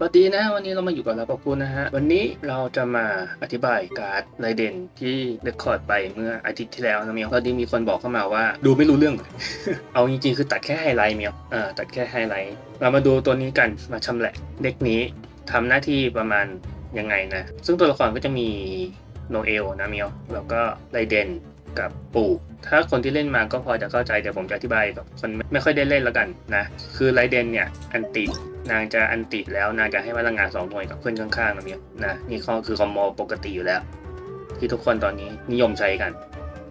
สวัสดีนะวันนี้เรามาอยู่กับเราปะพูนะฮะ วันนี้เราจะมาอธิบายการ์ดไรเดนที่เรคคอร์ดไปเมื่ออาทิตย์ที่แล้วนะเมียวตอนนี้มีคนบอกเข้ามาว่าดูไม่รู้เรื่องเลยเอาจริงๆ คือตัดแค่ไฮไลท์เมียวอ่าตัดแค่ไฮไลท์เรามาดูตัวนี้กันมาชำแหละเด็กนี้ทำหน้าที่ประมาณยังไงนะ ซึ่งตัวละครก็จะมีโนเอลนะเมียวแล้วก็ไรเดน กับปู่ถ้าคนที่เล่นมาก็พอจะเข้าใจแต่ผมจะอธิบายกับคนไม่ค่อยได้เล่นแล้วกันนะ คือไรเดนเนี่ยอันตินางจะอันติแล้วนางจะให้พลังงานสองหน่วยกับเพื่อนข้างๆนะเมียนะนี่ก็คือคอมโบปกติอยู่แล้ว ที่ทุกคนตอนนี้นิยมใช้กัน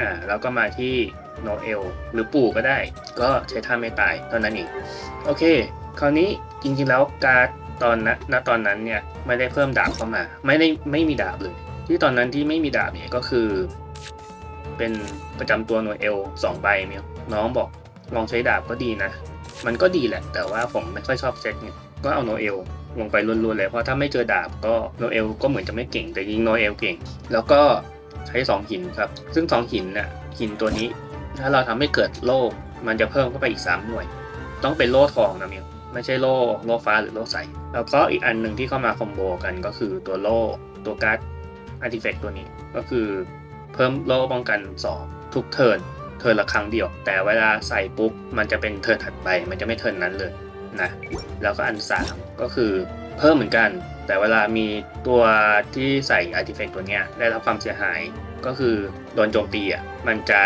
อ่าแล้วก็มาที่โนเอลหรือปู่ก็ได้ ก็ใช้ท่าไม่ตายเท่านั้นเองโอเค คราวนี้จริงๆแล้วการ์ดตอนนะณตอนนั้นเนี่ยไม่ได้เพิ่มดาบเข้ามา ไม่ได้ไม่มีดาบเลย ที่ตอนนั้นที่ไม่มีดาบเนี่ยก็คือ เป็นประจำตัวหน่วยเอลสองใบเมียน้องบอกลองใช้ดาบก็ดีนะ มันก็ดีแหละ แต่ว่าผมไม่ค่อยชอบเซตเนี่ยก็เอาโนเอลลงไปล้วนๆเลย เพราะถ้าไม่เจอดาบก็โนเอลก็เหมือนจะไม่เก่ง แต่ยิงโนเอลเก่ง แล้วก็ใช้ 2 หินครับ ซึ่ง 2 หินน่ะหินตัวนี้ ถ้าเราทำให้เกิดโล่มันจะเพิ่มเข้าไปอีก 3 หน่วย ต้องเป็นโล่ทองนะมียไม่ใช่โล่โล่ฟ้าหรือโล่ใส แล้วก็อีกอันหนึ่งที่เข้ามาคอมโบกันก็คือตัวโล่ตัวการ์ดอาร์ติแฟกต์ตัวนี้ก็คือ เพิ่มโล่ป้องกัน 2 ทุกเทิร์นเทิร์นละครั้งเดียว แต่เวลาใส่ปุ๊บมันจะเป็นเทิร์นถัดไปมันจะไม่เทิร์นนั้นเลยนะแล้วก็อัน 3 ก็คือเพิ่มเหมือนกัน แต่เวลามีตัวที่ใส่อาร์ติแฟกต์ตัวเนี้ยได้รับความเสียหายก็คือโดนโจมตีอะมันจะ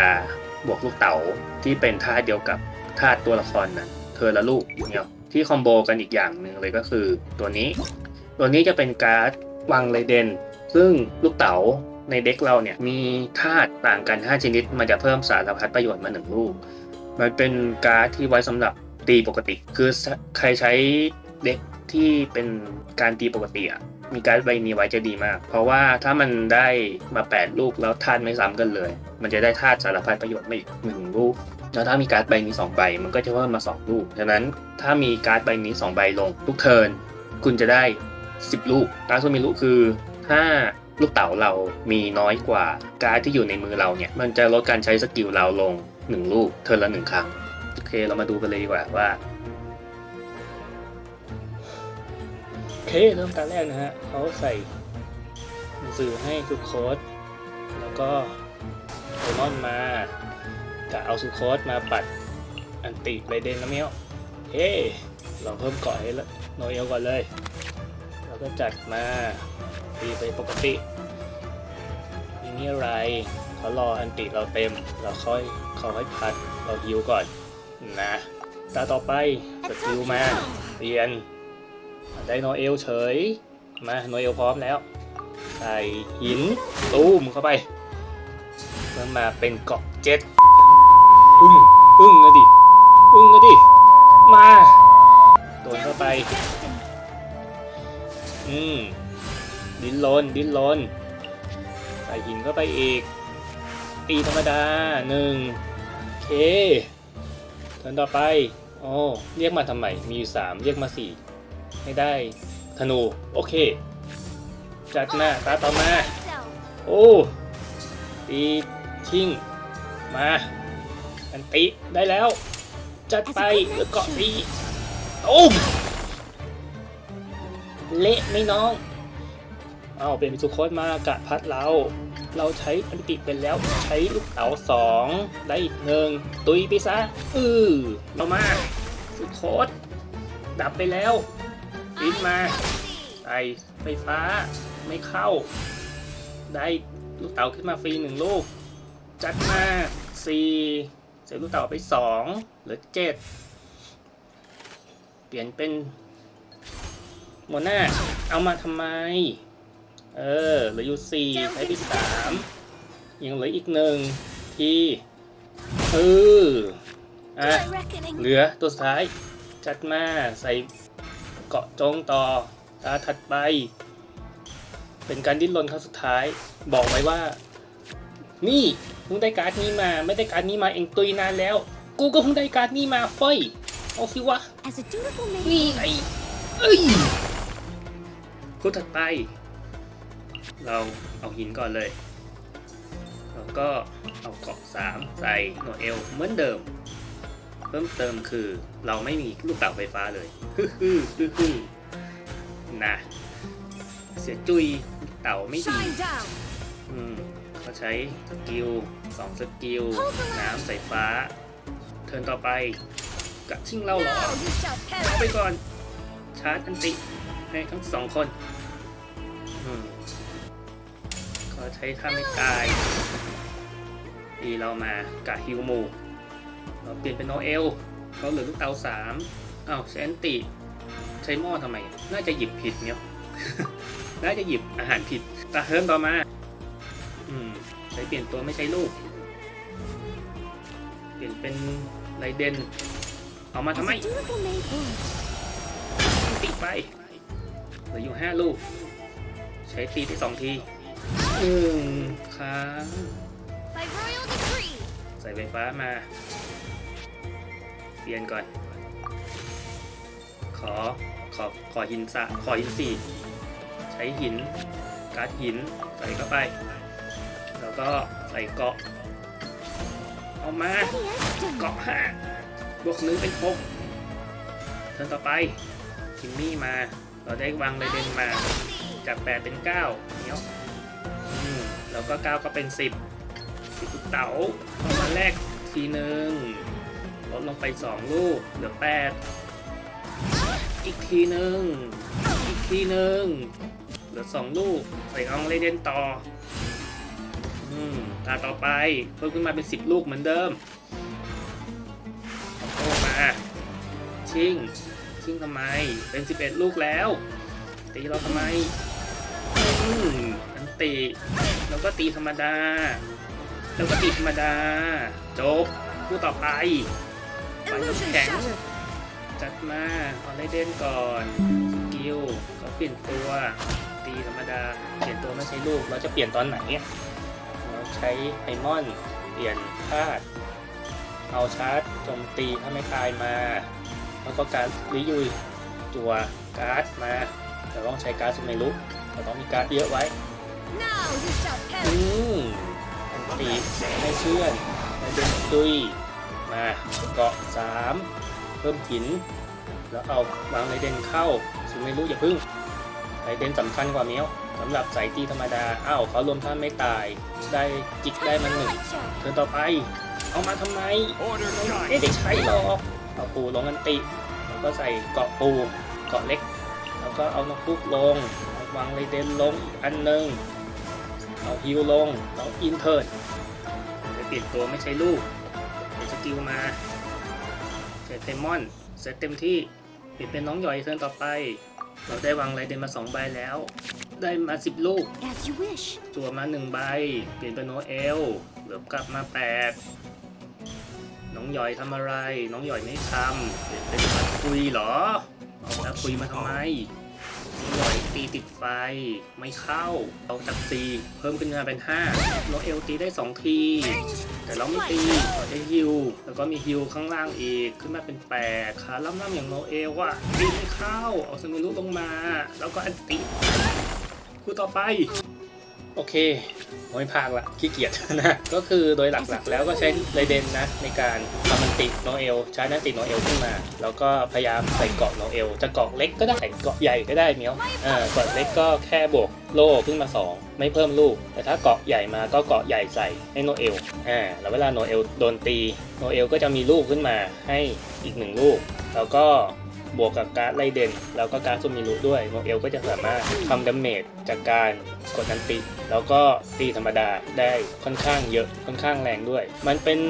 บวกลูกเต๋าที่เป็นท่าเดียวกับท่าตัวละครนั้นเทิร์นละลูกเนี่ยที่คอมโบกันอีกอย่างหนึ่งเลยก็คือตัวนี้ ตัวนี้จะเป็นการ์ดวังไรเดน ซึ่งลูกเต๋า ในเด็กเราเนี่ยมีธาตุต่างกัน 5 ชนิด มันจะเพิ่มสารพัดประโยชน์มาหนึ่งลูก มันเป็นการ์ดที่ไว้สำหรับตีปกติ คือใครใช้เด็กที่เป็นการตีปกติอะมีการ์ดใบนี้ไว้จะดีมาก เพราะว่าถ้ามันได้มา 8 ลูกแล้วธาตุไม่ซ้ำกันเลย มันจะได้ธาตุสารพัดประโยชน์มาอีกหนึ่งลูกแล้วถ้ามีการ์ดใบนี้2ใบมันก็จะเพิ่มมา 2 ลูกฉะนั้นถ้ามีการ์ดใบนี้ 2 ใบลงทุกเทิร์นคุณจะได้ 10 ลูกการ์ดโซมิลุคือถ้า ลูกเต๋าเรามีน้อยกว่าการ์ดที่อยู่ในมือเราเนี่ย มันจะลดการใช้สกิลเราลง 1 ลูกเทิร์นละ 1 ครั้ง โอเคเรามาดูกันเลยดีกว่าว่า โอเคเริ่มตาแรกนะฮะเขาใส่หนังสือให้สุโค้ดแล้วก็โดมอนมาจะเอาสุโค้ดมาปัดอันติไรเดนนะเมียวเฮ้ลองเพิ่มเกาะให้โนเอลก่อนเลยแล้วก็จัดมา ตีไปปกติมีนี่อะไรเขารออันติเราเต็ม เราค่อยเขาให้พัดเราฮิวก่อนนะตาต่อไปสกิลมาเรียนไดโนเอลเฉย มาโนเอลพร้อมแล้ว ใส่หินตูมเข้าไปมันมาเป็นเกาะเจ็ดอึ้งอึ้งอะดิอึ้งอะดิ มา โดนเข้าไป อืม ดิ้นรนดิ้นรนใส่หินเข้าไปอีก ตีธรรมดาหนึ่งเคเทิร์นต่อไปโอ้เรียกมาทำไมมีอยู่สามเรียกมาสี่ไม่ได้ธนู โอเค จัดมาตาต่อมา โอ้ตีทิ้งมาอันติได้แล้ว จัดไปแล้วเกาะตีตุ้เละไหม่น้อง เอาเป็นสุโคตมากะพัดเรา เราใช้อันติเป็นแล้วใช้ลูกเต๋าสองได้อีกหนึ่งตุยไปซะอือเรามาสุโคตดับไปแล้วปินมาใส่ไฟฟ้าไม่เข้า ได้ลูกเต๋าขึ้นมาฟรีหนึ่งลูก จัดมาสี่เสียลูกเต๋าไปสองเหลือเจ็ดเปลี่ยนเป็นโมนาเอามาทำไม เออเหลืออยู่สี่ใช้ไปสามยังเหลืออีกหนึ่งที่เอออะเหลือตัวสุดท้าย จัดมาใส่เกาะจงต่อตาถัดไป เป็นการดิ้นรนครั้งสุดท้าย บอกไว้ว่า นี่เพิ่งได้การ์ดนี้มา ไม่ได้การ์ดนี้มาเองตุยนานแล้ว กูก็เพิ่งได้การ์ดนี้มาเฟ้ยเอาสิวะ As a dutiful นี่ maiden, ไงเอ้ยคู่ถัดไป เราเอาหินก่อนเลย แล้วก็เอาเกาะสามใส่โนเอลเหมือนเดิม เพิ่มเติมคือเราไม่มีลูกเต๋าไฟฟ้าเลยฮึ่ฮึ่ฮึ่ฮึ่นะเสียจุยเต่าไม่ดี Shine down. อืมเขาใช้สกิลสองสกิล น้ำสายฟ้า เทิร์นต่อไปกะชิงเล่าเหรอ Now you shall เอาไป perish. ก่อนชาร์จอันติ ให้ทั้งสองคน อืมเขาใช้ท่าไม่ตายดีเรามากะฮิวหมูเราเปลี่ยนเป็นโนเอลเขาเหลือลูกเตาสามอ้าวใช้อันติใช้หม้อทำไม น่าจะหยิบผิดเนี่ยน่าจะหยิบอาหารผิดตาเฮิร์นต่อมา อืม ใช้เปลี่ยนตัวไม่ใช้ลูก เปลี่ยนเป็นไรเดนเอามาทำไมตีไปเหลืออยู่ห้าลูก ใช้ตีที่สองที หนึ่งครั้งใส่ไฟฟ้ามา เปลี่ยนก่อน ขอ ขอ ขอหินสะขอหินสี่ ใช้หิน การ์ดหิน ใส่เข้าไป แล้วก็ใส่เกาะ เอามา เกาะห้าบวกหนึ่งเป็นหกเทินต่อไปคิมมี่มา เราได้วางไรเดนมา จาก8เป็น9เนี้ย แล้วก็9ก็เป็น 10สิบลูกเต๋าเอามาแลกทีหนึ่งลดลงไป 2 ลูก เหลือ 8 อีกทีหนึ่งอีกทีหนึ่งเหลือ 2 ลูก ใส่อองเลเดนต่ออืมตาต่อไปเพิ่มขึ้นมาเป็น 10 ลูกเหมือนเดิมเอาโต้มาชิงชิงทำไมเป็น 11 ลูกแล้วตีเราทำไมอืมอันตี แล้วก็ตีธรรมดา แล้วก็ตีธรรมดา จบคู่ต่อไป Illusion Okay. shattered. จัดมาเอาไรเด่นก่อนสกิลก็เปลี่ยนตัว ตีธรรมดา เปลี่ยนตัวไม่ใช่ลูก เราจะเปลี่ยนตอนไหน เราใช้ไอมอน เปลี่ยนธาตุเอาชาร์จโจมตีถ้าไม่ตายมา แล้วก็การริยุยตัวการ์ดมา แต่ต้องใช้การ์ดสมัยลุกเราต้องมีการ์ดเยอะไว้ Now you shall อื perish. มอันตีไม่เชื่อนไม่เป็นตุยมาเกาะสามเพิ่มหิน แล้วเอาวางไรเดนเข้าซึ่งไม่รู้อย่าพึ่งไรเดนสำคัญกว่าเมียวสำหรับสายตีธรรมดาอ้าวเขารวมท่านไม่ตาย ได้จิกได้มันหนึ่ง Culture. เธอต่อไป เอามาทำไม Order ไม่ได้ใช้หรอกเอาปูลงอันติ แล้วก็ใส่เกาะปูเกาะเล็ก แล้วก็เอานกพุกลงวางไรเดนลงอีกอันหนึ่ง เอาฮิวลงแล้วอินเทิร์นจะเปลี่ยนตัวไม่ใช่ลูกเดี๋ยวสกิลมาเซตเทมอนเซตเต็มที่เปลี่ยนเป็นน้องหย่อยเทิร์นต่อไป เราได้วางไรเดนมา 2 ใบแล้ว ได้มา 10 ลูก As you wish. จั่วมา 1 ใบ เปลี่ยนเป็นโนเอลเหลือกลับมา 8 น้องหย่อยทำอะไร น้องหย่อยไม่ทำเปลี่ยนเป็นตะคุยเหรอเอาตะคุยมาทำไมน้อง หน่อยตีติดไฟไม่เข้าเอาจากตีเพิ่มขึ้นมาเป็น5โนเอลตีได้ 2 ที แต่เราไม่ตีเราได้ฮิวแล้วก็มีฮิวข้างล่างอีกขึ้นมาเป็น8ขาล่ำๆอย่างโนเอลว่ะตีไม่เข้าเอาสมุนลุลงมา แล้วก็อันติคู่ต่อไป โอเคไม่พากละขี้เกียจนะ ก็คือโดยหลักๆ แล้วก็ใช้ไรเดนนะในการทำมันติโนเอลใช้นันติโนเอลขึ้นมา แล้วก็พยายามใส่เกาะโนเอลจะเกาะเล็กก็ได้เกาะใหญ่ก็ได้เมียวอ่าเกาะเล็กก็แค่บวกโล่ขึ้นมา 2 ไม่เพิ่มลูก แต่ถ้าเกาะใหญ่มาก็เกาะใหญ่ใส่ให้โนเอลอ่าแล้วเวลาโนเอลโดนตีโนเอลก็จะมีลูกขึ้นมาให้อีกหนึ่งลูก แล้วก็ บวกกับการ์ดไรเดนแล้วก็การ์ดซูมิรุด้วยโนเอลก็จะสามารถทำดาเมจจากการกดนันติ แล้วก็ตีธรรมดาได้ค่อนข้างเยอะค่อนข้างแรงด้วย มันเป็น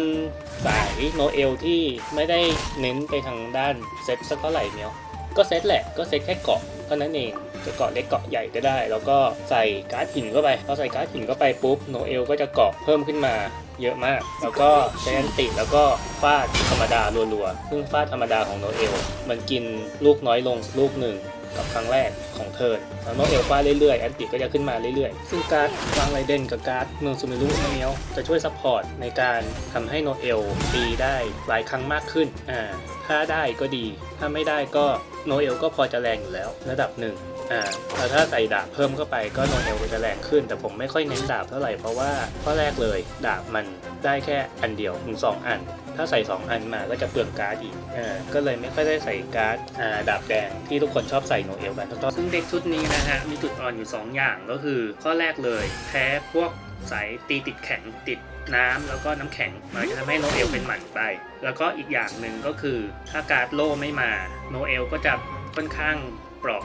สายโนเอลที่ไม่ได้เน้นไปทางด้านเซตสักเท่าไหร่เนียวก็เซตแหละก็เซตแค่เกาะเท่านั้นเองจะเกาะเล็กเกาะใหญ่ก็ได้ แล้วก็ใส่การ์ดหินเข้าไปพอใส่การ์ดหินเข้าไปปุ๊บโนเอลก็จะเกาะเพิ่มขึ้นมา เยอะมาก แล้วก็ใช้อันติแล้วก็ฟาดธรรมดารัวๆ ซึ่งฟาดธรรมดาของโนเอล มันกินลูกน้อยลงลูกหนึ่งกับครั้งแรกของเทิร์นแล้วโนเอลฟาดเรื่อยๆอันติก็จะขึ้นมาเรื่อยๆ ซึ่งการ์ดวางไรเดนกับการ์ดเมืองซูมิรุเมียวจะช่วยซัพพอร์ตในการทำให้โนเอลตีได้หลายครั้งมากขึ้น อ่า ถ้าได้ก็ดี ถ้าไม่ได้ก็โนเอลก็พอจะแรงอยู่แล้ว ระดับหนึ่ง อ่าแล้วถ้าใส่ดาบเพิ่มเข้าไปก็โนเอลก็จะแรงขึ้น แต่ผมไม่ค่อยเน้นดาบเท่าไหร่เพราะว่าข้อแรกเลยดาบมันได้แค่อันเดียวถึงสองอัน ถ้าใส่ 2 อันมาก็จะเปลืองการ์ดอีกอ่าก็เลยไม่ค่อยได้ใส่การ์ดอ่าดาบแดงที่ทุกคนชอบใส่โนเอลกันซึ่งเด็กชุดนี้นะฮะมีจุดอ่อนอยู่ 2 อย่างก็คือ ข้อแรกเลยแพ้พวกสายตีติดแข็งติดน้ำแล้วก็น้ำแข็งมันจะทำให้โนเอลเป็นหมันไป แล้วก็อีกอย่างหนึ่งก็คือถ้าการ์ดโล่ไม่มาโนเอลก็จะค่อนข้างเปราะ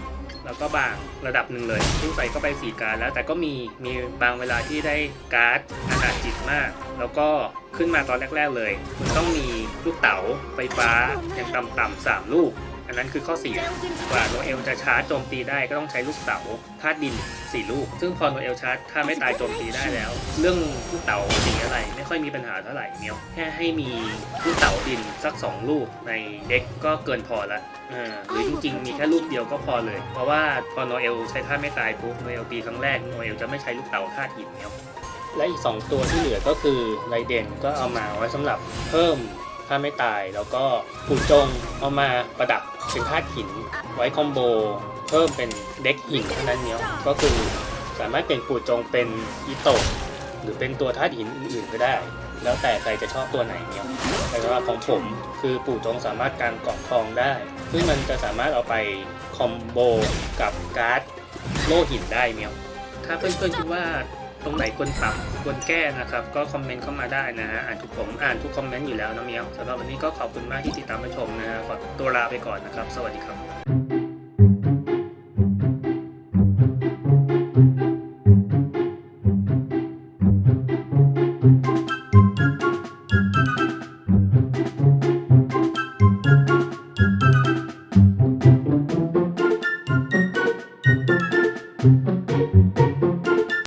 แล้วก็บางระดับหนึ่งเลยซึ่งใส่เข้าไปสี่การ์ดแล้ว แต่ก็มีมีบางเวลาที่ได้การ์ดอากาศจิตมาก แล้วก็ขึ้นมาตอนแรก ๆเลยมันต้องมีลูกเต๋าไฟฟ้าอย่างต่ำๆสามลูก อันนั้นคือข้อเสียกว่าโนเอลจะชาร์จโจมตีได้ก็ต้องใช้ลูกเต๋าธาตุดิน4ลูก ซึ่งพอโนเอลชาร์จถ้าไม่ตายโจมตีได้แล้ว เรื่องลูกเต๋าสีอะไร ไม่ค่อยมีปัญหาเท่าไหร่เมียวแค่ให้มีลูกเต๋าดินสัก 2 ลูกในเด็กก็เกินพอละหรือจริงๆ มีแค่ลูกเดียวก็พอเลย เพราะว่าพอโนเอลใช้ท่าไม่ตายปุ๊บโนเอลตีครั้งแรกโนเอลจะไม่ใช้ลูกเต๋าธาตุหินเมียวและอีก 2 ตัวที่เหลือก็คือไรเดนก็เอามาไว้สำหรับเพิ่ม ถ้าไม่ตายแล้วก็ปู่จงเอามาประดับเป็นธาตุหินไว้คอมโบ เพิ่มเป็นเด็กหินเท่านั้นเนี้ยก็คือสามารถเปลี่ยนปู่จงเป็นอิโตะหรือเป็นตัวธาตุหินอื่นๆก็ได้ แล้วแต่ใครจะชอบตัวไหนเนี้ยแต่สำหรับของผมคือปู่จงสามารถการกล่องทองได้ ซึ่งมันจะสามารถเอาไปคอมโบกับการ์ดโล่หินได้เนี้ยถ้าเพื่อนๆคิดว่า ตรงไหนควรปรับควรแก้นะครับ ก็คอมเมนต์เข้ามาได้นะฮะอ่านทุกผมอ่านทุกคอมเมนต์อยู่แล้วนะเมียวสำหรับวันนี้ก็ขอบคุณมากที่ติดตามมาชมนะฮะขอตัวลาไปก่อนนะครับ สวัสดีครับ